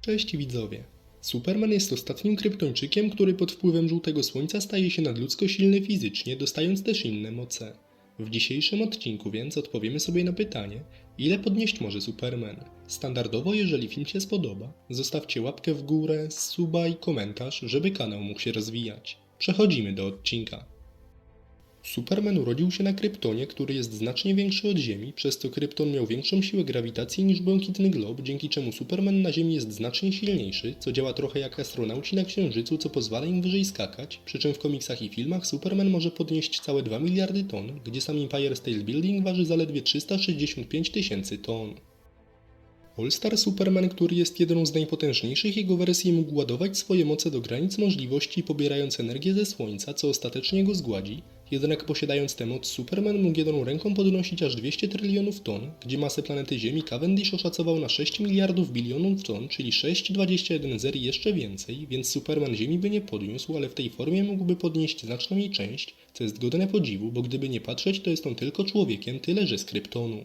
Cześć widzowie. Superman jest ostatnim kryptończykiem, który pod wpływem żółtego słońca staje się nadludzko silny fizycznie, dostając też inne moce. W dzisiejszym odcinku więc odpowiemy sobie na pytanie, ile podnieść może Superman. Standardowo, jeżeli film się spodoba, zostawcie łapkę w górę, suba i komentarz, żeby kanał mógł się rozwijać. Przechodzimy do odcinka. Superman urodził się na Kryptonie, który jest znacznie większy od Ziemi, przez co Krypton miał większą siłę grawitacji niż błękitny glob, dzięki czemu Superman na Ziemi jest znacznie silniejszy, co działa trochę jak astronauci na Księżycu, co pozwala im wyżej skakać, przy czym w komiksach i filmach Superman może podnieść całe 2 miliardy ton, gdzie sam Empire State Building waży zaledwie 365 tysięcy ton. All-Star Superman, który jest jedną z najpotężniejszych jego wersji, mógł ładować swoje moce do granic możliwości, pobierając energię ze Słońca, co ostatecznie go zgładzi. Jednak posiadając tę moc, Superman mógł jedną ręką podnosić aż 200 trylionów ton, gdzie masę planety Ziemi Cavendish oszacował na 6 miliardów bilionów ton, czyli 6,21 zer jeszcze więcej, więc Superman Ziemi by nie podniósł, ale w tej formie mógłby podnieść znaczną jej część, co jest godne podziwu, bo gdyby nie patrzeć, to jest on tylko człowiekiem, tyle że z Kryptonu.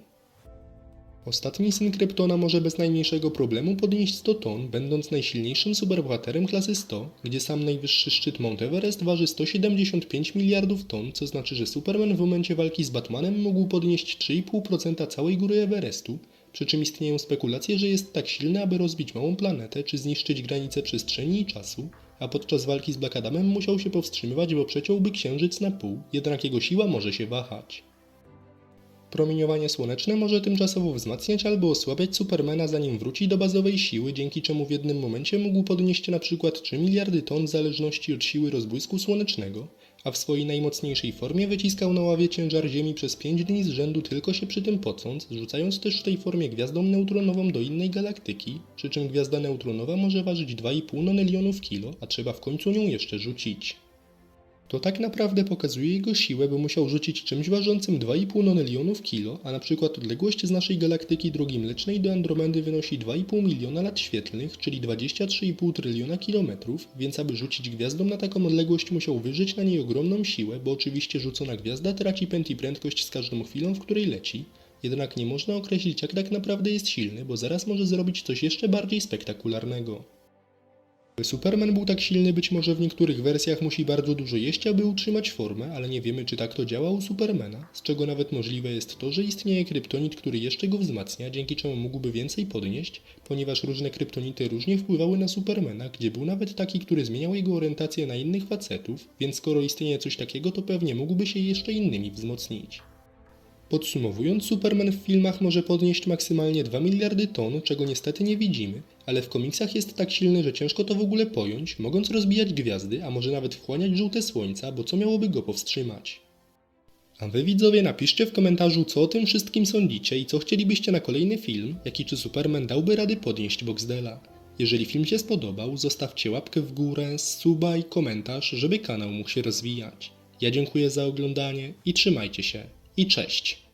Ostatni syn Kryptona może bez najmniejszego problemu podnieść 100 ton, będąc najsilniejszym superbohaterem klasy 100, gdzie sam najwyższy szczyt Mount Everest waży 175 miliardów ton, co znaczy, że Superman w momencie walki z Batmanem mógł podnieść 3,5% całej góry Everestu, przy czym istnieją spekulacje, że jest tak silny, aby rozbić małą planetę czy zniszczyć granice przestrzeni i czasu, a podczas walki z Black Adamem musiał się powstrzymywać, bo przeciąłby księżyc na pół, jednak jego siła może się wahać. Promieniowanie słoneczne może tymczasowo wzmacniać albo osłabiać Supermana zanim wróci do bazowej siły, dzięki czemu w jednym momencie mógł podnieść przykład 3 miliardy ton w zależności od siły rozbłysku słonecznego, a w swojej najmocniejszej formie wyciskał na ławie ciężar Ziemi przez 5 dni z rzędu tylko się przy tym pocąc, rzucając też w tej formie gwiazdą neutronową do innej galaktyki, przy czym gwiazda neutronowa może ważyć 2,5 nonylionów kilo, a trzeba w końcu nią jeszcze rzucić. To tak naprawdę pokazuje jego siłę, bo musiał rzucić czymś ważącym 2,5 nonylionów kilo, a na przykład odległość z naszej galaktyki drogi mlecznej do Andromedy wynosi 2,5 miliona lat świetlnych, czyli 23,5 tryliona kilometrów, więc aby rzucić gwiazdą na taką odległość musiał wyżyć na niej ogromną siłę, bo oczywiście rzucona gwiazda traci pęd i prędkość z każdą chwilą, w której leci. Jednak nie można określić jak tak naprawdę jest silny, bo zaraz może zrobić coś jeszcze bardziej spektakularnego. Superman był tak silny, być może w niektórych wersjach musi bardzo dużo jeść, aby utrzymać formę, ale nie wiemy, czy tak to działa u Supermana, z czego nawet możliwe jest to, że istnieje kryptonit, który jeszcze go wzmacnia, dzięki czemu mógłby więcej podnieść, ponieważ różne kryptonity różnie wpływały na Supermana, gdzie był nawet taki, który zmieniał jego orientację na innych facetów, więc skoro istnieje coś takiego, to pewnie mógłby się jeszcze innymi wzmocnić. Podsumowując, Superman w filmach może podnieść maksymalnie 2 miliardy ton, czego niestety nie widzimy, ale w komiksach jest tak silny, że ciężko to w ogóle pojąć, mogąc rozbijać gwiazdy, a może nawet wchłaniać żółte słońca, bo co miałoby go powstrzymać? A wy widzowie napiszcie w komentarzu, co o tym wszystkim sądzicie i co chcielibyście na kolejny film, jaki czy Superman dałby rady podnieść Boxdela. Jeżeli film się spodobał, zostawcie łapkę w górę, suba i komentarz, żeby kanał mógł się rozwijać. Ja dziękuję za oglądanie i trzymajcie się. I cześć!